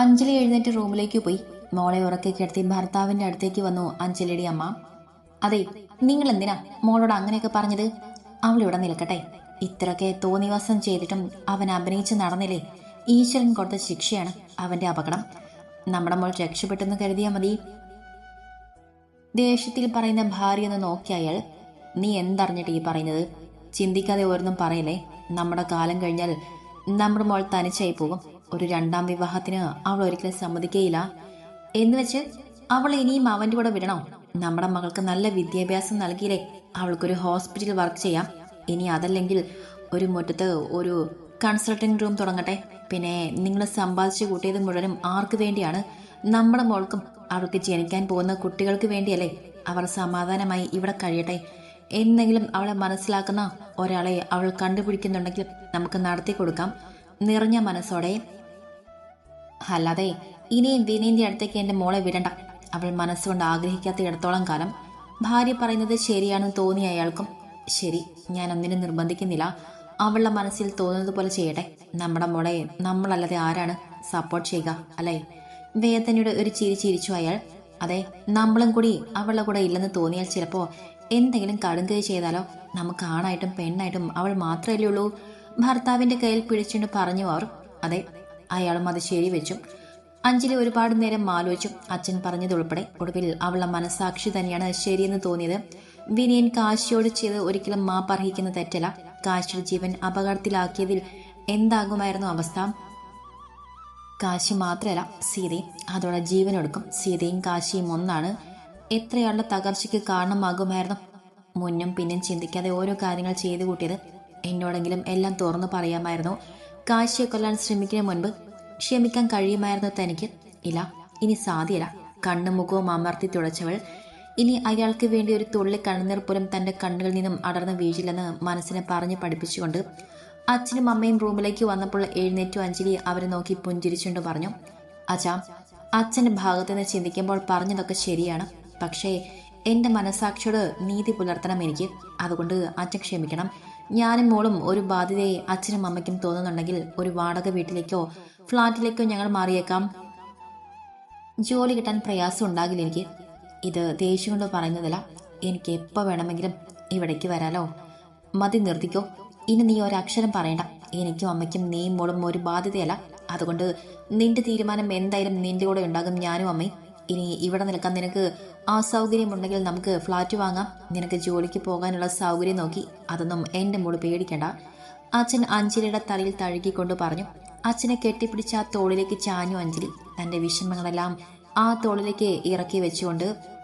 അഞ്ജലി എഴുന്നേറ്റ് റൂമിലേക്ക് പോയി. മോളെ ഉറക്കെ കിടത്തി ഭർത്താവിന്റെ അടുത്തേക്ക് വന്നു അഞ്ജലിയുടെ അമ്മ. അതെ നിങ്ങൾ എന്തിനാ മോളോട് അങ്ങനെയൊക്കെ പറഞ്ഞത്? അവൾ ഇവിടെ നിൽക്കട്ടെ. ഇത്രയൊക്കെ തോന്നിവാസം ചെയ്തിട്ടും അവൻ അഭിനയിച്ച് നടന്നില്ലേ? ഈശ്വരൻ കൊടുത്ത ശിക്ഷയാണ് അവന്റെ അപകടം. നമ്മുടെ മോൾ രക്ഷപ്പെട്ടെന്ന് കരുതിയാൽ മതി. ദേഷ്യത്തിൽ പറയുന്ന ഭാര്യ എന്ന് നോക്കിയ അയാൾ നീ എന്തറിഞ്ഞിട്ട് ഈ പറയുന്നത്? ചിന്തിക്കാതെ ഓരോന്നും പറയില്ലേ? നമ്മുടെ കാലം കഴിഞ്ഞാൽ നമ്മുടെ മോൾ തനിച്ചായി പോകും. ഒരു രണ്ടാം വിവാഹത്തിന് അവൾ ഒരിക്കലും സമ്മതിക്കുകയില്ല എന്ന് വെച്ച് അവൾ ഇനിയും അവന്റെ കൂടെ വിടണോ? നമ്മുടെ മകൾക്ക് നല്ല വിദ്യാഭ്യാസം നൽകിയില്ലേ? അവൾക്കൊരു ഹോസ്പിറ്റലിൽ വർക്ക് ചെയ്യാം. ഇനി അതല്ലെങ്കിൽ ഒരു മുറ്റത്ത് ഒരു കൺസൾട്ടിംഗ് റൂം തുടങ്ങട്ടെ. പിന്നെ നിങ്ങൾ സമ്പാദിച്ചു കൂട്ടിയത് മുഴുവനും ആർക്ക് വേണ്ടിയാണ്? നമ്മുടെ മോൾക്കും അവൾക്ക് ജനിക്കാൻ പോകുന്ന കുട്ടികൾക്ക് വേണ്ടിയല്ലേ അവർ സമാധാനമായി ഇവിടെ കഴിയട്ടെ. എന്തെങ്കിലും അവളെ മനസ്സിലാക്കുന്ന ഒരാളെ അവൾ കണ്ടുപിടിക്കുന്നുണ്ടെങ്കിൽ നമുക്ക് നടത്തി കൊടുക്കാം നിറഞ്ഞ മനസ്സോടെ അല്ലാതെ ഇനിയും വിനീന്റെ അടുത്തേക്ക് എന്റെ മോളെ വിടണ്ട. അവൾ മനസ്സുകൊണ്ട് ആഗ്രഹിക്കാത്തിടത്തോളം കാലം ഭാര്യ പറയുന്നത് ശരിയാണെന്ന് തോന്നി അയാൾക്കും ശരി ഞാൻ ഒന്നിനും നിർബന്ധിക്കുന്നില്ല. അവളുടെ മനസ്സിൽ തോന്നുന്നത് പോലെ ചെയ്യട്ടെ. നമ്മുടെ മോളെ നമ്മളല്ലാതെ ആരാണ് സപ്പോർട്ട് ചെയ്യുക അല്ലേ? വേദനയുടെ ഒരു ചിരി ചിരിച്ചു അയാൾ. അതെ നമ്മളും കൂടി അവളുടെ കൂടെ ഇല്ലെന്ന് തോന്നിയാൽ ചിലപ്പോൾ എന്തെങ്കിലും കടുങ്കൈ ചെയ്താലോ? നമുക്ക് ആണായിട്ടും പെണ്ണായിട്ടും അവൾ മാത്രമല്ലേ ഉള്ളൂ. ഭർത്താവിന്റെ കയ്യിൽ പിടിച്ചുകൊണ്ട് പറഞ്ഞു അവർ. അതെ അയാളും അത് ശരിവെച്ചും അഞ്ജലി ഒരുപാട് നേരം ആലോചിച്ചും അച്ഛൻ പറഞ്ഞതുൾപ്പെടെ ഒടുവിൽ അവളുടെ മനസാക്ഷി തന്നെയാണ് ശരിയെന്ന് തോന്നിയത്. വിനയൻ കാശിയോട് ചെയ്ത് ഒരിക്കലും പറഹിക്കുന്ന തെറ്റല്ല. കാശിയുടെ ജീവൻ അപകടത്തിലാക്കിയതിൽ എന്താകുമായിരുന്നു അവസ്ഥ? കാശി മാത്രമല്ല സീതയും അതോടെ ജീവനൊടുക്കും. സീതയും കാശിയും ഒന്നാണ്. എത്രയാളുടെ തകർച്ചയ്ക്ക് കാരണമാകുമായിരുന്നു? മുന്നും പിന്നും ചിന്തിക്കാതെ ഓരോ കാര്യങ്ങൾ ചെയ്തു കൂട്ടിയത്. എന്നോടെങ്കിലും എല്ലാം തുറന്നു പറയാമായിരുന്നു. കാശിയെ കൊല്ലാൻ ശ്രമിക്കുന്ന മുൻപ് ക്ഷമിക്കാൻ കഴിയുമായിരുന്നു തനിക്ക്. ഇല്ല ഇനി സാധ്യല്ല. കണ്ണും മുഖവും അമർത്തി തുടച്ചവൾ. ഇനി അയാൾക്ക് വേണ്ടി ഒരു തുള്ളി കണ്ണുനീർ പോലും തന്റെ കണ്ണുകളിൽ നിന്നും അടർന്നു വീഴില്ലെന്ന് മനസ്സിനെ പറഞ്ഞു പഠിപ്പിച്ചുകൊണ്ട് അച്ഛനും അമ്മയും റൂമിലേക്ക് വന്നപ്പോൾ എഴുന്നേറ്റു അഞ്ജലി അവരെ നോക്കി പുഞ്ചിരിച്ചുകൊണ്ട് പറഞ്ഞു അച്ഛാ അച്ഛന്റെ ഭാഗത്ത് നിന്ന് ചിന്തിക്കുമ്പോൾ പറഞ്ഞതൊക്കെ ശരിയാണ്. പക്ഷേ എന്റെ മനസാക്ഷിയോട് നീതി പുലർത്തണം എനിക്ക്. അതുകൊണ്ട് അച്ഛൻ ക്ഷമിക്കണം. ഞാനും മോളും ഒരു ബാധ്യതയെ അച്ഛനും അമ്മയ്ക്കും തോന്നുന്നുണ്ടെങ്കിൽ ഒരു വാടക വീട്ടിലേക്കോ ഫ്ലാറ്റിലേക്കോ ഞങ്ങൾ മാറിയേക്കാം. ജോലി കിട്ടാൻ പ്രയാസം ഉണ്ടാകില്ല എനിക്ക്. ഇത് ദേഷ്യം കൊണ്ട് പറയുന്നതല്ല. എനിക്ക് എപ്പോൾ വേണമെങ്കിലും ഇവിടേക്ക് വരാലോ. മതി നിർത്തിക്കോ. ഇനി നീ ഒരക്ഷരം പറയണ്ട. എനിക്കും അമ്മയ്ക്കും നീയും മോളും ഒരു ബാധ്യതയല്ല. അതുകൊണ്ട് നിന്റെ തീരുമാനം എന്തായാലും നിന്റെ കൂടെ ഉണ്ടാകും ഞാനും അമ്മയും. ഇനി ഇവിടെ നിൽക്കാൻ നിനക്ക് ആ സൗകര്യമുണ്ടെങ്കിൽ നമുക്ക് ഫ്ലാറ്റ് വാങ്ങാം. നിനക്ക് ജോലിക്ക് പോകാനുള്ള സൗകര്യം നോക്കി. അതൊന്നും എന്റെ മോൾ പേടിക്കണ്ട. അച്ഛൻ അഞ്ജലിയുടെ തലയിൽ തഴുകിക്കൊണ്ട് പറഞ്ഞു അച്ഛനെ കെട്ടിപ്പിടിച്ച ആ തോളിലേക്ക് ചാഞ്ഞു അഞ്ജലി. തന്റെ വിഷമങ്ങളെല്ലാം ആ തോളിലേക്ക് ഇറക്കി വെച്ചുകൊണ്ട്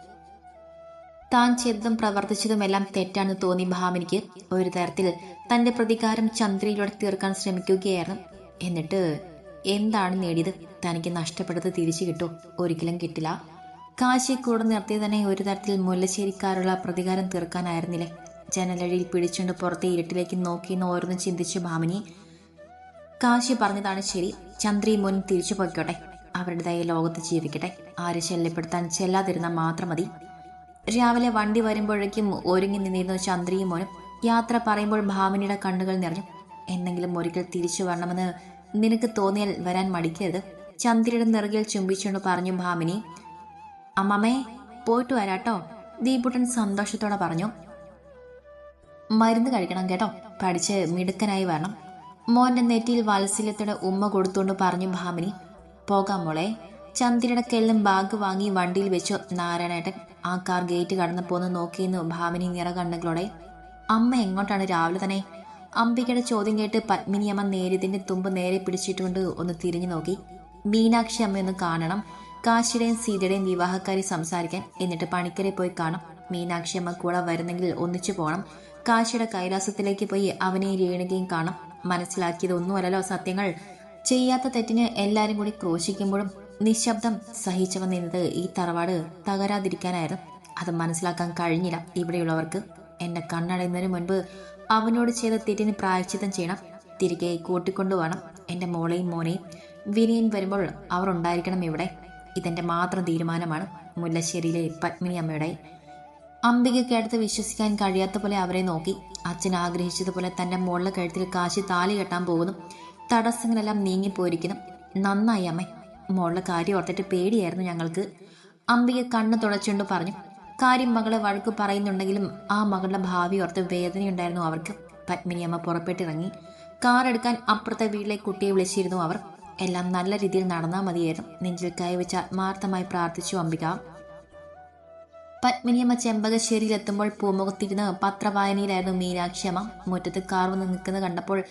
താൻ ചെയ്തതും പ്രവർത്തിച്ചതുമെല്ലാം തെറ്റാണെന്ന് തോന്നി ഭാമിനിക്ക് ഒരു തരത്തിൽ തന്റെ പ്രതികാരം ചന്ദ്രയിലൂടെ തീർക്കാൻ ശ്രമിക്കുകയായിരുന്നു. എന്നിട്ട് എന്താണ് നേടിയത്? തനിക്ക് നഷ്ടപ്പെട്ടത് തിരിച്ചു കിട്ടും? ഒരിക്കലും കിട്ടില്ല. കാശി കൂടെ നിർത്തി തന്നെ ഒരു തരത്തിൽ മുല്ലശ്ശേരിക്കാരുള്ള പ്രതികാരം തീർക്കാനായിരുന്നില്ലേ? ജനലഴിയിൽ പിടിച്ചുകൊണ്ട് പുറത്തെ ഇരുട്ടിലേക്ക് നോക്കി ഓരോന്ന് ചിന്തിച്ചു ഭാമിനി കാശി പറഞ്ഞതാണ് ശരി. ചന്ദ്രി മുൻ തിരിച്ചു പോയിക്കോട്ടെ. അവരുടേതായ ലോകത്ത് ജീവിക്കട്ടെ. ആരെ ശല്യപ്പെടുത്താൻ ചെല്ലാതിരുന്നാൽ മാത്രം മതി. രാവിലെ വണ്ടി വരുമ്പോഴേക്കും ഒരുങ്ങി നിന്നിരുന്നു ചന്ദ്രിയും മോനും. യാത്ര പറയുമ്പോൾ ഭാമിനിയുടെ കണ്ണുകൾ നിറഞ്ഞു. എന്നെങ്കിലും ഒരിക്കൽ തിരിച്ചു വരണമെന്ന് നിനക്ക് തോന്നിയാൽ വരാൻ മടിക്കരുത്. ചന്ദ്രയുടെ നിറകിൽ ചുംബിച്ചുകൊണ്ട് പറഞ്ഞു ഭാമിനി അമ്മമ്മേ പോയിട്ട് വരാട്ടോ. ദീപുട്ടൻ സന്തോഷത്തോടെ പറഞ്ഞു. മരുന്ന് കഴിക്കണം കേട്ടോ. പഠിച്ച് മിടുക്കനായി വരണം. മോന്റെ നെറ്റിയിൽ വാത്സല്യത്തോടെ ഉമ്മ കൊടുത്തുകൊണ്ട് പറഞ്ഞു ഭാമിനി പോകാം മോളെ. ചന്ദ്രയുടെ കെല്ലും ബാഗ് വാങ്ങി വണ്ടിയിൽ വെച്ചു നാരായണേട്ടൻ ആ കാർ ഗേറ്റ് കടന്നു പോന്ന് നോക്കിയിരുന്നു ഭാമിനി നിറകണ്ണുകളോടെ. അമ്മ എങ്ങോട്ടാണ് രാവിലെ തന്നെ അംബികയുടെ ചോദ്യം കേട്ട് പത്മിനിയമ്മ നേരിയതിന്റെ തുമ്പ് നേരെ പിടിച്ചിട്ടുകൊണ്ട് ഒന്ന് തിരിഞ്ഞു നോക്കി. മീനാക്ഷി അമ്മയൊന്ന് കാണണം. കാശിയുടെയും സീതയുടെയും വിവാഹക്കാരി സംസാരിക്കാൻ. എന്നിട്ട് പണിക്കരെ പോയി കാണും. മീനാക്ഷി അമ്മ കൂടെ വരുന്നെങ്കിൽ ഒന്നിച്ചു പോകണം കാശിയുടെ കൈലാസത്തിലേക്ക് പോയി അവനെയും രേണുകയും കാണാം. മനസ്സിലാക്കിയതൊന്നുമല്ലല്ലോ സത്യങ്ങൾ. ചെയ്യാത്ത തെറ്റിന് എല്ലാരും കൂടി ക്രോശിക്കുമ്പോഴും നിശബ്ദം സഹിച്ചവ നിന്നത് ഈ തറവാട് തകരാതിരിക്കാനായിരുന്നു. അത് മനസ്സിലാക്കാൻ കഴിഞ്ഞില്ല ഇവിടെയുള്ളവർക്ക്. എന്റെ കണ്ണടയുന്നതിന് മുൻപ് അവനോട് ചെയ്ത തെറ്റിന് പ്രായച്ചിത്തം ചെയ്യണം. തിരികെ കൂട്ടിക്കൊണ്ടു വേണം എന്റെ മോളെയും മോനെയും വിനയൻ വരുമ്പോൾ അവർ ഉണ്ടായിരിക്കണം ഇവിടെ. ഇതെന്റെ മാത്രം തീരുമാനമാണ്. മുല്ലശ്ശേരിയിലെ പത്മിനി അമ്മയുടെ. അംബികയ്ക്കടുത്ത് വിശ്വസിക്കാൻ കഴിയാത്ത പോലെ അവരെ നോക്കി. അച്ഛൻ ആഗ്രഹിച്ചതുപോലെ തന്റെ മോളിലെ കഴുത്തിൽ കാശി താലി കെട്ടാൻ പോകുന്നു. തടസ്സങ്ങളെല്ലാം നീങ്ങിപ്പോയിരിക്കുന്നു. നന്നായി അമ്മ. മോളിലെ കാര്യം ഓർത്തിട്ട് പേടിയായിരുന്നു ഞങ്ങൾക്ക്. അംബിക കണ്ണ് തുടച്ചുകൊണ്ട് പറഞ്ഞു. കാര്യം മകളെ വഴക്ക് പറയുന്നുണ്ടെങ്കിലും ആ മകളുടെ ഭാവി ഓർത്ത് വേദനയുണ്ടായിരുന്നു. അവർക്ക് പത്മിനിയമ്മ പുറപ്പെട്ടിറങ്ങി. കാർ എടുക്കാൻ അപ്പുറത്തെ വീട്ടിലെ കുട്ടിയെ വിളിച്ചിരുന്നു അവർ. എല്ലാം നല്ല രീതിയിൽ നടന്നാൽ മതിയായിരുന്നു. നെഞ്ചിൽ കൈവച്ച് ആത്മാർത്ഥമായി പ്രാർത്ഥിച്ചു അംബിക. പത്മിനിയമ്മ ചെമ്പകശ്ശേരിയിൽ എത്തുമ്പോൾ പൂമുഖത്തിരുന്ന് പത്രവായനയിലായിരുന്നു മീനാക്ഷിയമ്മ മുറ്റത്ത് കാർ വന്ന് നിൽക്കുന്നത് കണ്ടപ്പോൾ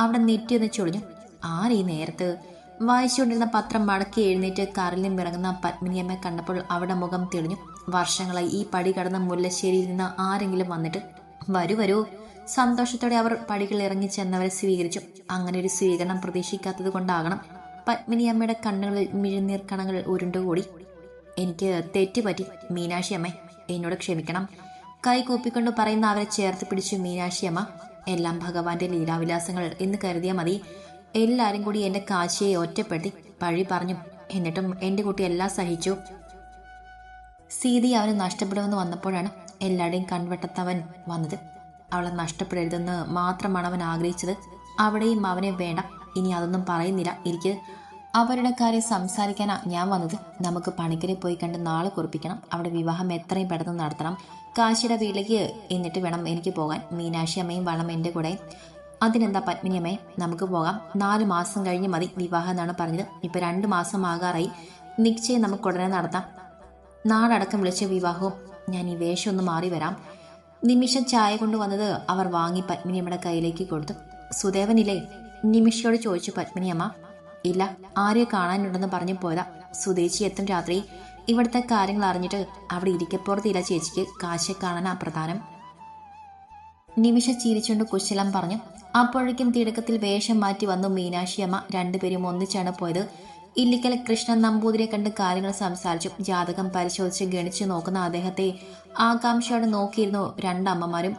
അവിടെ നെറ്റിയൊന്ന് ചൊളിഞ്ഞു ആരീ നേരത്ത്? വായിച്ചുകൊണ്ടിരുന്ന പത്രം മടക്കി എഴുന്നേറ്റ് കാറിൽ നിന്നും ഇറങ്ങുന്ന പത്മിനിയമ്മയെ കണ്ടപ്പോൾ അവിടെ മുഖം തെളിഞ്ഞു. വർഷങ്ങളായി ഈ പടി കടന്ന മുല്ലശ്ശേരിയിൽ നിന്ന് ആരെങ്കിലും വന്നിട്ട് വരൂ വരൂ. സന്തോഷത്തോടെ അവർ പടികൾ ഇറങ്ങി ചെന്നവരെ സ്വീകരിച്ചു. അങ്ങനെ ഒരു സ്വീകരണം പ്രതീക്ഷിക്കാത്തത് കൊണ്ടാകണം പത്മിനിയമ്മയുടെ കണ്ണുകളിൽ മിഴുനീർ കണങ്ങൾ ഉരുണ്ടുകൂടി. എനിക്ക് തെറ്റുപറ്റി മീനാക്ഷി അമ്മ. എന്നോട് ക്ഷമിക്കണം. കൈ കൂപ്പിക്കൊണ്ട് പറയുന്ന അവരെ ചേർത്ത് പിടിച്ചു മീനാക്ഷി അമ്മ. എല്ലാം ഭഗവാന്റെ ലീലാവിലാസങ്ങൾ എന്ന് കരുതിയാൽ മതി. എല്ലാവരും കൂടി എന്റെ കാശിയെ ഒറ്റപ്പെടുത്തി പഴി പറഞ്ഞു. എന്നിട്ടും എന്റെ കുട്ടി എല്ലാം സഹിച്ചു. സീതി അവന് നഷ്ടപ്പെടുമെന്ന് വന്നപ്പോഴാണ് എല്ലാവരുടെയും കൺവെട്ടത്തവൻ വന്നത്. അവളെ നഷ്ടപ്പെടരുതെന്ന് മാത്രമാണ് അവൻ ആഗ്രഹിച്ചത്. അവിടെയും അവനെ വേണ്ട. ഇനി അതൊന്നും പറയുന്നില്ല. എനിക്ക് അവരുടെ കാര്യം സംസാരിക്കാനാ ഞാൻ വന്നത്. നമുക്ക് പണിക്കരെ പോയി കണ്ട് നാളെ കുറിപ്പിക്കണം. അവിടെ വിവാഹം എത്രയും പെട്ടെന്ന് നടത്തണം. കാശിയുടെ വീട്ടിലേക്ക് എന്നിട്ട് വേണം എനിക്ക് പോകാൻ. മീനാക്ഷി അമ്മയും വളം എന്റെ കൂടെ. അതിനെന്താ പത്മിനിയമ്മേ നമുക്ക് പോകാം. നാല് മാസം കഴിഞ്ഞ് മതി വിവാഹം എന്നാണ് പറഞ്ഞത്. ഇപ്പൊ രണ്ട് മാസം ആകാറായി. നിശ്ചയം നമുക്ക് ഉടനെ നടത്താം. നാടടക്കം വിളിച്ച വിവാഹവും ഞാൻ ഈ വേഷം ഒന്ന് മാറി വരാം. നിമിഷം ചായ കൊണ്ടുവന്നത് അവർ വാങ്ങി പത്മിനിയമ്മയുടെ കയ്യിലേക്ക് കൊടുത്തു. സുദേവനില്ലേ നിമിഷയോട് ചോദിച്ചു പത്മിനിയമ്മ ഇല്ല ആരെയോ കാണാനുണ്ടെന്ന് പറഞ്ഞു പോയതാ. സുദേശി എത്തും രാത്രി. ഇവിടുത്തെ കാര്യങ്ങൾ അറിഞ്ഞിട്ട് അവിടെ ഇരിക്കപ്പുറത്തില്ല ചേച്ചിക്ക് കാശെ കാണാനാ പ്രധാനം. നിമിഷ ചിരിച്ചുകൊണ്ട് കുശലം പറഞ്ഞു. അപ്പോഴേക്കും തിടക്കത്തിൽ വേഷം മാറ്റി വന്നു മീനാക്ഷിയമ്മ രണ്ടുപേരും ഒന്നിച്ചാണ് പോയത്. ഇല്ലിക്കൽ കൃഷ്ണൻ നമ്പൂതിരിയെ കണ്ട് കാര്യങ്ങൾ സംസാരിച്ചു. ജാതകം പരിശോധിച്ച് ഗണിച്ചു നോക്കുന്ന അദ്ദേഹത്തെ ആകാംക്ഷയോടെ നോക്കിയിരുന്നു രണ്ടമ്മമാരും.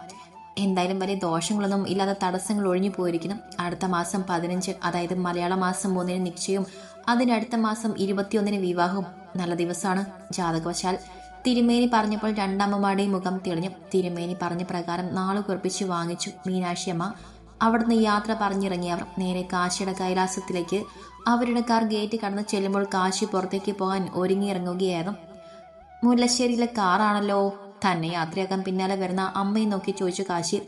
എന്തായാലും വലിയ ദോഷങ്ങളൊന്നും ഇല്ലാതെ തടസ്സങ്ങൾ ഒഴിഞ്ഞു പോയിരിക്കുന്നു. അടുത്ത മാസം പതിനഞ്ച് അതായത് മലയാള മാസം മൂന്നിന് നിശ്ചയവും അതിനടുത്ത മാസം ഇരുപത്തിയൊന്നിന് വിവാഹവും. നല്ല ദിവസമാണ് ജാതകവശാൽ. തിരുമേനി പറഞ്ഞപ്പോൾ രണ്ടമ്മമാരുടെയും മുഖം തെളിഞ്ഞു. തിരുമേനി പറഞ്ഞ പ്രകാരം നാളെ കുറിപ്പിച്ച് വാങ്ങിച്ചു മീനാക്ഷിയമ്മ. അവിടുന്ന് യാത്ര പറഞ്ഞിറങ്ങിയവർ നേരെ കാശിയുടെ കൈലാസത്തിലേക്ക് അവരുടെ കാർ ഗേറ്റ് കടന്ന് ചെല്ലുമ്പോൾ കാശി പുറത്തേക്ക് പോകാൻ ഒരുങ്ങിയിറങ്ങുകയായിരുന്നു. മുല്ലശ്ശേരിയിലെ കാറാണല്ലോ തന്നെ യാത്രയാക്കാൻ പിന്നാലെ വരുന്ന അമ്മയെ നോക്കി ചോദിച്ചു കാശി.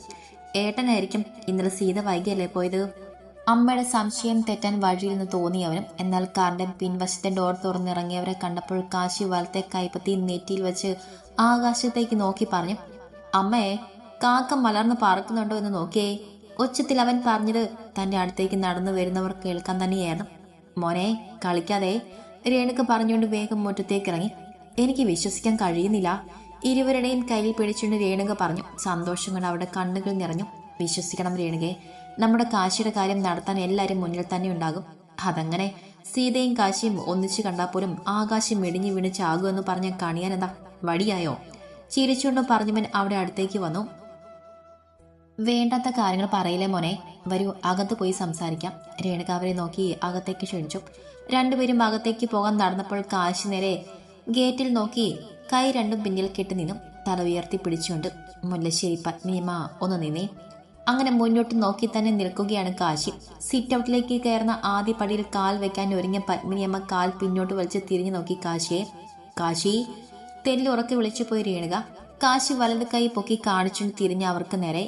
ഏട്ടനായിരിക്കും ഇന്നലെ സീത വൈകിയല്ലേ പോയത്? അമ്മയുടെ സംശയം തെറ്റാൻ വഴിയിലെന്ന് തോന്നിയവനും എന്നാൽ കാറിന്റെ പിൻവശത്തെ ഡോർ തുറന്നിറങ്ങിയവരെ കണ്ടപ്പോൾ കാശി വലത്തെ കൈപ്പത്തി നെറ്റിയിൽ വെച്ച് ആകാശത്തേക്ക് നോക്കി പറഞ്ഞു അമ്മയെ കാക്ക മലർന്ന് പറക്കുന്നുണ്ടോ എന്ന് നോക്കിയേ. ഉച്ചത്തിൽ അവൻ പറഞ്ഞത് തന്റെ അടുത്തേക്ക് നടന്നു വരുന്നവർ കേൾക്കാൻ തന്നെയായിരുന്നു. മോനെ കളിക്കാതെ. രേണുക്ക് പറഞ്ഞുകൊണ്ട് വേഗം മുറ്റത്തേക്ക് ഇറങ്ങി എനിക്ക് വിശ്വസിക്കാൻ കഴിയുന്നില്ല. ഇരുവരുടെയും കയ്യിൽ പിടിച്ചുകൊണ്ട് രേണുക പറഞ്ഞു. സന്തോഷം കൊണ്ട് അവിടെ കണ്ണുകൾ നിറഞ്ഞു. വിശ്വസിക്കണം രേണുകെ. നമ്മുടെ കാശിയുടെ കാര്യം നടത്താൻ എല്ലാവരും മുന്നിൽ തന്നെ ഉണ്ടാകും. അതങ്ങനെ സീതയും കാശിയും ഒന്നിച്ചു കണ്ടാൽ പോലും ആകാശം മെടിഞ്ഞു വീണ് പറഞ്ഞ കണിയാൻ എന്താ വടിയായോ? ചിരിച്ചുകൊണ്ട് പറഞ്ഞവൻ അവിടെ അടുത്തേക്ക് വന്നു. വേണ്ടാത്ത കാര്യങ്ങൾ പറയില്ലേ മോനെ? വരൂ അകത്ത് പോയി സംസാരിക്കാം. രേണുക അവരെ നോക്കി അകത്തേക്ക് ക്ഷണിച്ചു. രണ്ടുപേരും അകത്തേക്ക് പോകാൻ നടന്നപ്പോൾ കാശി നേരെ ഗേറ്റിൽ നോക്കി കൈ രണ്ടും പിന്നിൽ കെട്ടി നിന്നും. തല ഉയർത്തി പിടിച്ചുകൊണ്ട് മുല്ലശ്ശേരി പത്മിയമ്മ ഒന്ന് നിന്നേ. അങ്ങനെ മുന്നോട്ട് നോക്കി തന്നെ നിൽക്കുകയാണ് കാശി. സിറ്റ് ഔട്ടിലേക്ക് കയറുന്ന ആദ്യ പടിയിൽ കാൽ വെക്കാൻ ഒരുങ്ങിയ പത്മിനിയമ്മ കാൽ പിന്നോട്ട് വലിച്ച് തിരിഞ്ഞു നോക്കി കാശിയെ. കാശി തെല്ലുറക്കി വിളിച്ചു പോയി രേണുക. കാശി വലത് കൈ പൊക്കി കാണിച്ചുകൊണ്ട് തിരിഞ്ഞ അവർക്ക് നേരെ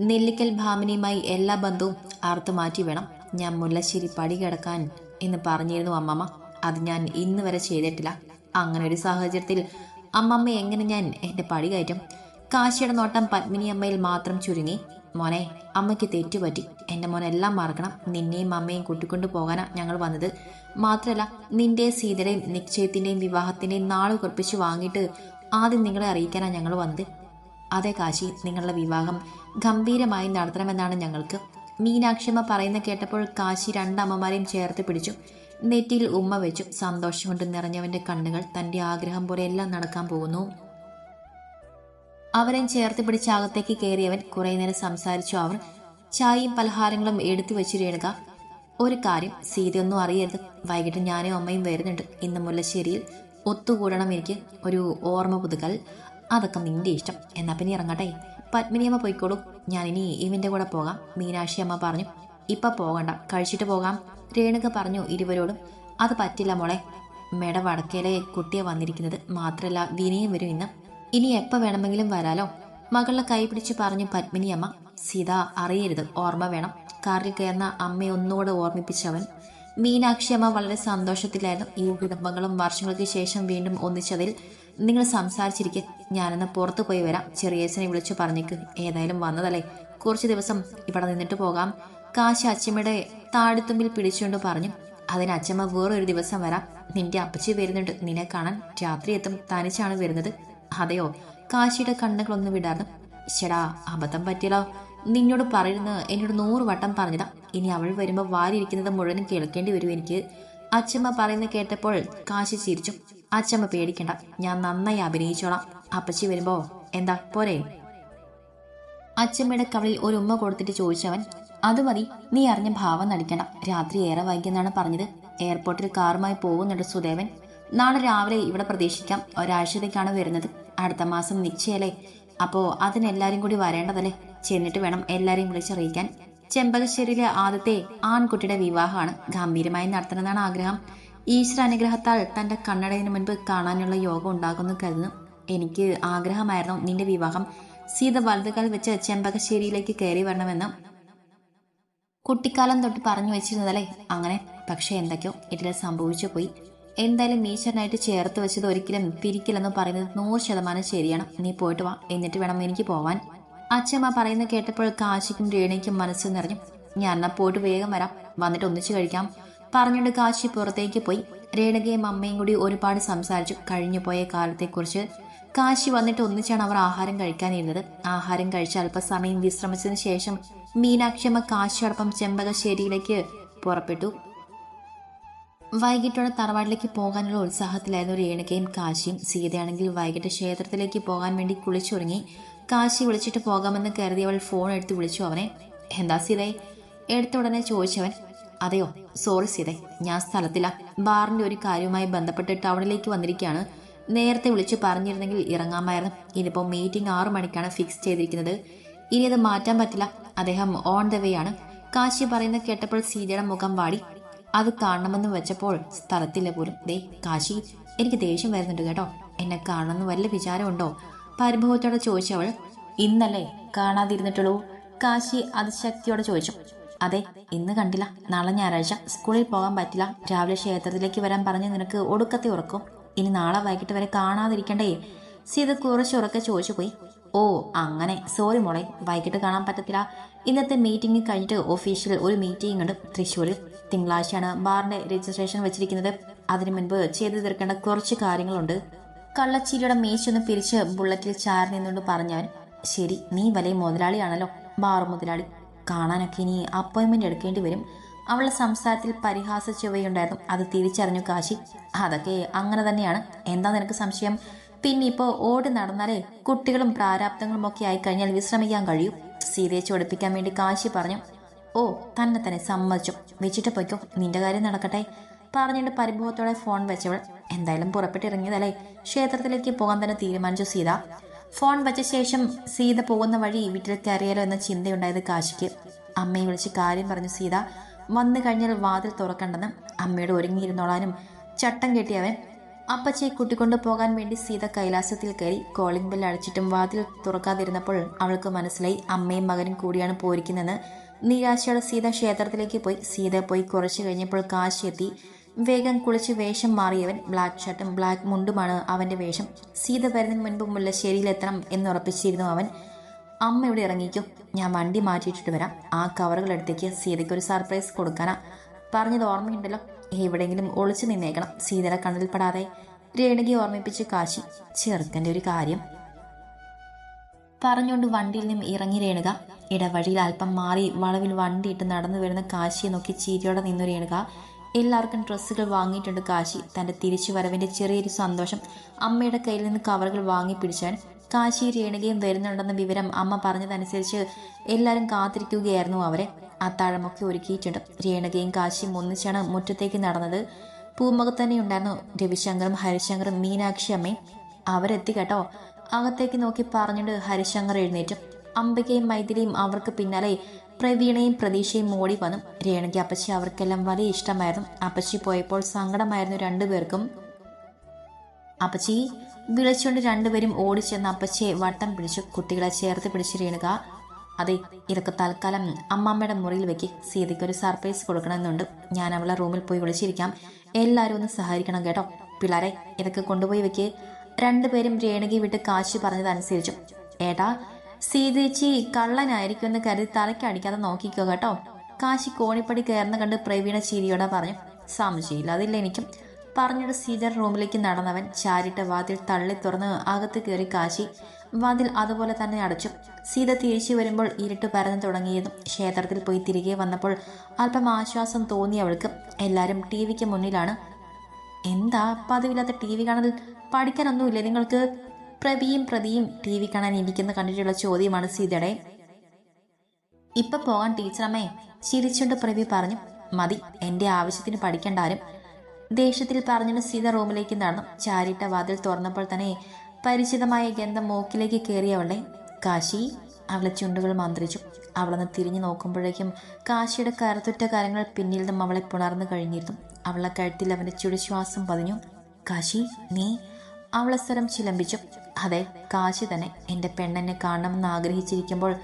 നെല്ലിക്കൽ ഭാമിനിയുമായി എല്ലാ ബന്ധവും അറുത്തു മാറ്റി വേണം. ഞാൻ മുല്ലശ്ശേരി പടി കിടക്കാൻ എന്ന് പറഞ്ഞിരുന്നു അമ്മമ്മ. അത് ഞാൻ ഇന്ന് വരെ ചെയ്തിട്ടില്ല. അങ്ങനെ ഒരു സാഹചര്യത്തിൽ അമ്മമ്മ എങ്ങനെ ഞാൻ എന്റെ പടി കയറ്റും? കാശിയുടെ നോട്ടം പത്മിനി അമ്മയിൽ മാത്രം ചുരുങ്ങി. മോനെ അമ്മയ്ക്ക് തെറ്റുപറ്റി. എന്റെ മോനെല്ലാം മറക്കണം. നിന്നെയും അമ്മയും കൂട്ടിക്കൊണ്ടു പോകാനാ ഞങ്ങൾ വന്നത്. മാത്രല്ല നിന്റെ സീതയുടെയും നിശ്ചയത്തിന്റെയും വിവാഹത്തിന്റെയും നാളെ കുറിപ്പിച്ച് വാങ്ങിയിട്ട് ആദ്യം നിങ്ങളെ അറിയിക്കാനാണ് ഞങ്ങൾ വന്നത്. അതെ കാശി നിങ്ങളുടെ വിവാഹം ഗംഭീരമായി നടത്തണമെന്നാണ് ഞങ്ങൾക്ക്. മീനാക്ഷിയമ്മ പറയുന്ന കേട്ടപ്പോൾ കാശി രണ്ടമ്മമാരെയും ചേർത്ത് പിടിച്ചു. നെറ്റിയിൽ ഉമ്മ വെച്ചു. സന്തോഷം കൊണ്ട് നിറഞ്ഞവന്റെ കണ്ണുകൾ തന്റെ ആഗ്രഹം പോലെ എല്ലാം നടക്കാൻ പോകുന്നു. അവരെയും ചേർത്ത് പിടിച്ച് അകത്തേക്ക് കയറിയവൻ കുറേ നേരം സംസാരിച്ചു. അവർ ചായയും പലഹാരങ്ങളും എടുത്തു വെച്ചു രേണുക. ഒരു കാര്യം സീതയൊന്നും അറിയരുത്. വൈകിട്ട് ഞാനും അമ്മയും വരുന്നുണ്ട്. ഇന്ന് മുല്ലശ്ശേരിയിൽ ഒത്തുകൂടണം എനിക്ക് ഒരു ഓർമ്മ പുതുക്കൽ. അതൊക്കെ നിന്റെ ഇഷ്ടം. എന്നാ പിന്നെ ഇറങ്ങട്ടെ. പത്മിനിയമ്മ പോയിക്കോളൂ. ഇനി ഇവന്റെ കൂടെ പോകാം. മീനാക്ഷി അമ്മ പറഞ്ഞു ഇപ്പൊ പോകണ്ട. കഴിച്ചിട്ട് പോകാം. രേണുക പറഞ്ഞു ഇരുവരോടും. അത് പറ്റില്ല മോളെ. മേട വടക്കേലെ കുട്ടിയെ വന്നിരിക്കുന്നത്. മാത്രല്ല വിനയും വരും ഇന്ന്. ഇനി എപ്പോൾ വേണമെങ്കിലും വരാലോ. മകളെ കൈ പിടിച്ച് പറഞ്ഞു പത്മിനി അമ്മ സീത അറിയരുത്. ഓർമ്മ വേണം. കാറിൽ കയറുന്ന അമ്മയെ ഒന്നുകൂടെ ഓർമ്മിപ്പിച്ചവൻ മീനാക്ഷി അമ്മ വളരെ സന്തോഷത്തിലായിരുന്നു. ഈ കുടുംബങ്ങളും വർഷങ്ങൾക്ക് ശേഷം വീണ്ടും ഒന്നിച്ചതിൽ നിങ്ങൾ സംസാരിച്ചിരിക്കെ ഞാനെന്ന് പുറത്തു പോയി വരാം. ചെറിയച്ഛനെ വിളിച്ചു പറഞ്ഞേക്ക്. ഏതായാലും വന്നതല്ലേ? കുറച്ച് ദിവസം ഇവിടെ നിന്നിട്ട് പോകാം. കാശ് അച്ഛമ്മയുടെ താടിത്തുമ്പിൽ പിടിച്ചുകൊണ്ട് പറഞ്ഞു. അതിന് അച്ഛമ്മ വേറൊരു ദിവസം വരാം. നിന്റെ അപ്പച്ചി വരുന്നുണ്ട്. നിന്നെ കാണാൻ രാത്രി എത്തും. തനിച്ചാണ് വരുന്നത്. അതെയോ? കാശിയുടെ കണ്ണുകളൊന്നും വിടാറുണ്ട് ശടാ അബദ്ധം പറ്റിയല്ലോ. നിന്നോട് പറയുന്നത് എന്നോട് നൂറ് വട്ടം പറഞ്ഞതാ. ഇനി അവൾ വരുമ്പോൾ വാരിയിരിക്കുന്നത് മുഴുവനും കേൾക്കേണ്ടി വരും എനിക്ക്. അച്ഛമ്മ പറയുന്നത് കേട്ടപ്പോൾ കാശി ചിരിച്ചു. അച്ഛമ്മ പേടിക്കണ്ട ഞാൻ നന്നായി അഭിനയിച്ചോളാം. അപ്പച്ചി വരുമ്പോ എന്താ പോരെ? അച്ഛമ്മയുടെ കവളിൽ ഒരു ഉമ്മ കൊടുത്തിട്ട് ചോദിച്ചവൻ അത് മതി നീ അറിഞ്ഞ ഭാവം നടിക്കണം രാത്രി ഏറെ വൈകിയെന്നാണ് പറഞ്ഞത്. എയർപോർട്ടിൽ കാറുമായി പോകുന്നുണ്ട് സുദേവൻ. നാളെ രാവിലെ ഇവിടെ പ്രതീക്ഷിക്കാം. ഒരാഴ്ചത്തേക്കാണ് വരുന്നത്. അടുത്ത മാസം നിശ്ചയല്ലേ? അപ്പോ അതിനെല്ലാരും കൂടി വരേണ്ടതല്ലേ? ചെന്നിട്ട് വേണം എല്ലാരെയും വിളിച്ചറിയിക്കാൻ. ചെമ്പകശ്ശേരിയിലെ ആദ്യത്തെ ആൺകുട്ടിയുടെ വിവാഹമാണ്. ഗംഭീരമായി നടത്തണമെന്നാണ് ആഗ്രഹം. ഈശ്വര അനുഗ്രഹത്താൽ തന്റെ കണ്ണടയിന് മുൻപ് കാണാനുള്ള യോഗം ഉണ്ടാകുമെന്ന് കരുതുന്നു. എനിക്ക് ആഗ്രഹമായിരുന്നു നിന്റെ വിവാഹം. സീത വലതുകാൽ വെച്ച് ചെമ്പകശ്ശേരിയിലേക്ക് കയറി വരണമെന്ന് കുട്ടിക്കാലം തൊട്ട് പറഞ്ഞു വെച്ചിരുന്നതല്ലേ? അങ്ങനെ. പക്ഷെ എന്തൊക്കെയോ ഇതിൽ സംഭവിച്ചു പോയി. എന്തായാലും ഈശ്വരനായിട്ട് ചേർത്ത് വെച്ചത് ഒരിക്കലും പിരിക്കില്ലെന്ന് പറയുന്നത് നൂറ് ശതമാനം ശരിയാണ്. നീ പോയിട്ട് വാ. എന്നിട്ട് വേണം എനിക്ക് പോവാൻ. അച്ഛമ്മ പറയുന്നത് കേട്ടപ്പോൾ കാശിക്കും രേണയ്ക്കും മനസ്സ് നിറഞ്ഞു. ഞാൻ എന്നാ പോയിട്ട് വേഗം വരാം. വന്നിട്ട് ഒന്നിച്ചു കഴിക്കാം. പറഞ്ഞുകൊണ്ട് കാശി പുറത്തേക്ക് പോയി. രേണകയും അമ്മയും കൂടി ഒരുപാട് സംസാരിച്ചു. കഴിഞ്ഞു പോയ കാലത്തെക്കുറിച്ച് കാശി വന്നിട്ട് ഒന്നിച്ചാണ് അവർ ആഹാരം കഴിക്കാനിരുന്നത്. ആഹാരം കഴിച്ച് അല്പസമയം വിശ്രമിച്ചതിന് ശേഷം മീനാക്ഷിയമ്മ കാശിയോടൊപ്പം ചെമ്പകശ്ശേരിയിലേക്ക് പുറപ്പെട്ടു. വൈകിട്ടോടെ തറവാട്ടിലേക്ക് പോകാനുള്ള ഉത്സാഹത്തിലായിരുന്നു രേണുകയും കാശിയും. സീതയാണെങ്കിൽ വൈകിട്ട് ക്ഷേത്രത്തിലേക്ക് പോകാൻ വേണ്ടി കുളിച്ചൊരുങ്ങി. കാശി വിളിച്ചിട്ട് പോകാമെന്ന് കരുതി അവൾ ഫോൺ എടുത്ത് വിളിച്ചു അവനെ. എന്താ സീതേ എടുത്ത ഉടനെ ചോദിച്ചവൻ അതെയോ സോറി സീതേ ഞാൻ സ്ഥലത്തില്ല. ബാറിന്റെ ഒരു കാര്യവുമായി ബന്ധപ്പെട്ട് ടൗണിലേക്ക് വന്നിരിക്കുകയാണ്. നേരത്തെ വിളിച്ച് പറഞ്ഞിരുന്നെങ്കിൽ ഇറങ്ങാമായിരുന്നു. ഇനിയിപ്പോൾ മീറ്റിംഗ് ആറു മണിക്കാണ് ഫിക്സ് ചെയ്തിരിക്കുന്നത്. ഇനി അത് മാറ്റാൻ പറ്റില്ല. അദ്ദേഹം ഓൺ ദ വേ ആണ്. കാശി പറയുന്ന കേട്ടപ്പോൾ സീതയുടെ മുഖം വാടി. അത് കാണണമെന്ന് വെച്ചപ്പോൾ സ്ഥലത്തില്ല പോലും. ദേ കാശി എനിക്ക് ദേഷ്യം വരുന്നുണ്ട് കേട്ടോ. എന്നെ കാണണമെന്ന് വല്ല വിചാരമുണ്ടോ? പരിഭവത്തോടെ ചോദിച്ചവൾ ഇന്നല്ലേ കാണാതിരുന്നിട്ടുള്ളൂ? കാശി അതിശക്തിയോടെ ചോദിച്ചു. അതെ ഇന്ന് കണ്ടില്ല. നാളെ ഞായറാഴ്ച സ്കൂളിൽ പോകാൻ പറ്റില്ല. രാവിലെ ക്ഷേത്രത്തിലേക്ക് വരാൻ പറഞ്ഞ് നിനക്ക് ഒടുക്കത്തെ ഉറക്കും. ഇനി നാളെ വൈകിട്ട് വരെ കാണാതിരിക്കണ്ടേ? സീത കുറച്ച് ഉറക്കെ ചോദിച്ചു പോയി. ഓ അങ്ങനെ. സോറി മോളെ. വൈകിട്ട് കാണാൻ പറ്റത്തില്ല. ഇന്നത്തെ മീറ്റിംഗ് കഴിഞ്ഞിട്ട് ഒഫീഷ്യൽ ഒരു മീറ്റിംഗ് ഉണ്ട്. തൃശ്ശൂരിൽ. തിങ്കളാഴ്ചയാണ് ബാറിന്റെ രജിസ്ട്രേഷൻ വെച്ചിരിക്കുന്നത്. അതിനു മുൻപ് ചെയ്തു തീർക്കേണ്ട കുറച്ച് കാര്യങ്ങളുണ്ട്. കള്ളച്ചീരിയുടെ മേശൊന്ന് പിരിച്ച് ബുള്ളറ്റിൽ ചാരി നിന്നുകൊണ്ട് പറഞ്ഞവൻ ശരി നീ വലിയ മുതലാളിയാണല്ലോ ബാർ മുതലാളി. കാണാനൊക്കെ ഇനി അപ്പോയിന്റ്മെന്റ് എടുക്കേണ്ടി വരും. അവളുടെ സംസാരത്തിൽ പരിഹാസ ചുവയുണ്ടായിരുന്നു അത് തിരിച്ചറിഞ്ഞു കാശി. അതൊക്കെ അങ്ങനെ തന്നെയാണ്. എന്താ നിനക്ക് സംശയം? പിന്നെ ഇപ്പോ ഓടി നടന്നാലേ കുട്ടികളും പ്രാരാബ്ദങ്ങളും ഒക്കെ ആയി കഴിഞ്ഞാൽ വിശ്രമിക്കാൻ കഴിയും. സീതയെ ചൊടിപ്പിക്കാൻ വേണ്ടി കാശി പറഞ്ഞു. ഓ തന്നെ തന്നെ സമ്മതിച്ചു. വെച്ചിട്ട് പോയിക്കോ. നിന്റെ കാര്യം നടക്കട്ടെ. പറഞ്ഞിട്ട് പരിഭവത്തോടെ ഫോൺ വെച്ചവൾ എന്തായാലും പുറപ്പെട്ടിറങ്ങിയതല്ലേ? ക്ഷേത്രത്തിലേക്ക് പോകാൻ തന്നെ തീരുമാനിച്ചു സീത. ഫോൺ വെച്ച ശേഷം സീത പോകുന്ന വഴി വീട്ടിൽ കയറിയാലോ എന്ന ചിന്തയുണ്ടായത് കാശിക്ക്. അമ്മയെ വിളിച്ച് കാര്യം പറഞ്ഞു സീത. വന്നു കഴിഞ്ഞാൽ വാതിൽ തുറക്കണ്ടെന്ന് അമ്മയോട് ഒരുങ്ങിയിരുന്നോളാനും ചട്ടം കെട്ടിയവൻ അപ്പച്ചയെ കുട്ടിക്കൊണ്ട് പോകാൻ വേണ്ടി സീത കൈലാസത്തിൽ കയറി കോളിംഗ് ബെൽ അടിച്ചിട്ടും വാതിൽ തുറക്കാതിരുന്നപ്പോൾ അവൾക്ക് മനസ്സിലായി അമ്മയും മകനും കൂടിയാണ് പോയിരിക്കുന്നതെന്ന്. നിരാശയോടെ സീത ക്ഷേത്രത്തിലേക്ക് പോയി. സീത പോയി കുറച്ചു കഴിഞ്ഞപ്പോൾ കാശി എത്തി വേഗം കുളിച്ച് വേഷം മാറിയവൻ ബ്ലാക്ക് ഷർട്ടും ബ്ലാക്ക് മുണ്ടുമാണ് അവന്റെ വേഷം. സീത വരുന്നതിന് മുൻപ് മുല്ലശ്ശേരിയിലെത്തണം എന്നുറപ്പിച്ചിരുന്നു അവൻ. അമ്മ ഇവിടെ ഇറങ്ങിക്കും. ഞാൻ വണ്ടി മാറ്റിയിട്ടിട്ട് വരാം. ആ കവറുകൾ എടുത്തേക്ക് സീതയ്ക്ക് ഒരു സർപ്രൈസ് കൊടുക്കാനാ. പറഞ്ഞത് ഓർമ്മയുണ്ടല്ലോ. എവിടെയെങ്കിലും ഒളിച്ചു നിന്നേക്കണം. സീതയുടെ കണ്ണിൽപ്പെടാതെ രേണകി ഓർമ്മിപ്പിച്ച് കാശി. ചെറുക്കന്റെ ഒരു കാര്യം. പറഞ്ഞുകൊണ്ട് വണ്ടിയിൽ നിന്നും ഇറങ്ങി രേണുക. ഇടവഴിയിൽ അല്പം മാറി വളവിൽ വണ്ടിയിട്ട് നടന്നു വരുന്ന കാശിയെ നോക്കി ചീരിയോടെ നിന്നു രേണുക. എല്ലാവർക്കും ഡ്രസ്സുകൾ വാങ്ങിയിട്ടുണ്ട് കാശി. തന്റെ തിരിച്ചു വരവിന്റെ ചെറിയൊരു സന്തോഷം അമ്മയുടെ കയ്യിൽ നിന്ന് കവറുകൾ വാങ്ങി പിടിച്ചാൻ കാശി രേണുകയും വരുന്നുണ്ടെന്ന വിവരം അമ്മ പറഞ്ഞതനുസരിച്ച് എല്ലാവരും കാത്തിരിക്കുകയായിരുന്നു അവരെ. അത്താഴമൊക്കെ ഒരുക്കിയിട്ടുണ്ട്. രേണുകയും കാശിയും ഒന്നിച്ചാണ് മുറ്റത്തേക്ക് നടന്നത്. പൂമുഖത്ത് തന്നെ ഉണ്ടായിരുന്നു രവിശങ്കറും ഹരിശങ്കറും മീനാക്ഷി അമ്മയും. അവരെത്തി കേട്ടോ. അകത്തേക്ക് നോക്കി പറഞ്ഞിട്ട് ഹരിശങ്കർ എഴുന്നേറ്റും. അംബികയും മൈഥിലിയും അവർക്ക് പിന്നാലെ പ്രവീണയും പ്രതീക്ഷയും ഓടി വന്നു. രേണുക അപ്പച്ചി അവർക്കെല്ലാം വലിയ ഇഷ്ടമായിരുന്നു. അപ്പച്ചി പോയപ്പോൾ സങ്കടമായിരുന്നു രണ്ടുപേർക്കും. അപ്പച്ചി വിളിച്ചുകൊണ്ട് രണ്ടുപേരും ഓടിച്ചെന്ന് അപ്പച്ചിയെ വട്ടം പിടിച്ചു കുട്ടികളെ ചേർത്ത് പിടിച്ച് രേണുക. അതെ ഇതൊക്കെ തൽക്കാലം അമ്മമ്മയുടെ മുറിയിൽ വെക്ക്. സീതയ്ക്ക് ഒരു സർപ്രൈസ് കൊടുക്കണമെന്നുണ്ട്. ഞാൻ അവളെ റൂമിൽ പോയി വിളിച്ചിരിക്കാം. എല്ലാവരും ഒന്ന് സഹകരിക്കണം കേട്ടോ. പിള്ളേരെ ഇതൊക്കെ കൊണ്ടുപോയി വെക്ക്. രണ്ടുപേരും രേണുകി വിട്ട് കാശി പറഞ്ഞതനുസരിച്ചു. ഏട്ടാ സീതേച്ചി കള്ളനായിരിക്കും എന്ന് കരുതി തലക്കടിക്കാതെ നോക്കിക്കോ കേട്ടോ. കാശി കോണിപ്പടി കയറുന്ന കണ്ട് പ്രവീണ ചിരിയോടെ പറഞ്ഞു സംശയമില്ല അതില്ല എനിക്കും. പറഞ്ഞിട്ട് സീതർ റൂമിലേക്ക് നടന്നവൻ ചാരിട്ട വാതിൽ തള്ളി തുറന്ന് അകത്ത് കയറി കാശി വാതിൽ അതുപോലെ തന്നെ അടച്ചു. സീത തിരിച്ചു വരുമ്പോൾ ഇരുട്ട് പരന്നു തുടങ്ങിയതും ക്ഷേത്രത്തിൽ പോയി തിരികെ വന്നപ്പോൾ അല്പം ആശ്വാസം തോന്നി അവൾക്ക്. എല്ലാവരും ടി വിക്ക് മുന്നിലാണ്. എന്താ? പതിവില്ലാത്ത ടി വി കാണൽ? പഠിക്കാനൊന്നുമില്ലേ നിങ്ങൾക്ക്? പ്രവിയും പ്രതിയും ടി വി കാണാൻ ഇരിക്കുന്ന കണ്ടിട്ടുള്ള ചോദ്യമാണ് സീതയുടെ. ഇപ്പൊ പോകാൻ ടീച്ചറമ്മേ ചിരിച്ചുകൊണ്ട് പ്രവി പറഞ്ഞു മതി എന്റെ ആവശ്യത്തിന് പഠിക്കണ്ടാരും. ദേഷ്യത്തിൽ പറഞ്ഞിട്ട് സീത റൂമിലേക്ക് നടന്നു. ചാരിട്ട വാതിൽ തുറന്നപ്പോൾ തന്നെ പരിചിതമായ ഗന്ധം മൂക്കിലേക്ക് കയറിയവളുടെ കാശി അവളെ ചുണ്ടുകൾ മന്ത്രിച്ചു. അവളൊന്ന് തിരിഞ്ഞു നോക്കുമ്പോഴേക്കും കാശിയുടെ കരത്തുറ്റ കരങ്ങൾ പിന്നിൽ നിന്നും അവളെ പുണർന്നു കഴിഞ്ഞിരുന്നു. അവളെ കഴുത്തിൽ അവന്റെ ചുടിശ്വാസം പതിഞ്ഞു. കാശി നീ അവളെ സ്വരം ചിലമ്പിച്ചു. അതെ കാശി തന്നെ. എന്റെ പെണ്ണെന്നെ കാണണമെന്ന് ആഗ്രഹിച്ചിരിക്കുമ്പോൾ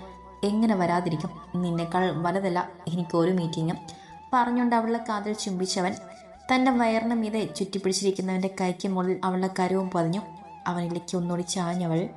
എങ്ങനെ വരാതിരിക്കും? നിന്നേക്കാൾ വലുതല്ല എനിക്കൊരു മീറ്റിങ്ങും. പറഞ്ഞുകൊണ്ട് അവളുടെ കാതിൽ ചുംബിച്ചവൻ തന്റെ വയറിന് മീതെ ചുറ്റിപ്പിടിച്ചിരിക്കുന്നവന്റെ കൈക്ക് മുകളിൽ അവളുടെ കരവും പതിഞ്ഞു. അവനിലേക്ക് ഒന്നുകൂടി ചാഞ്ഞവൾ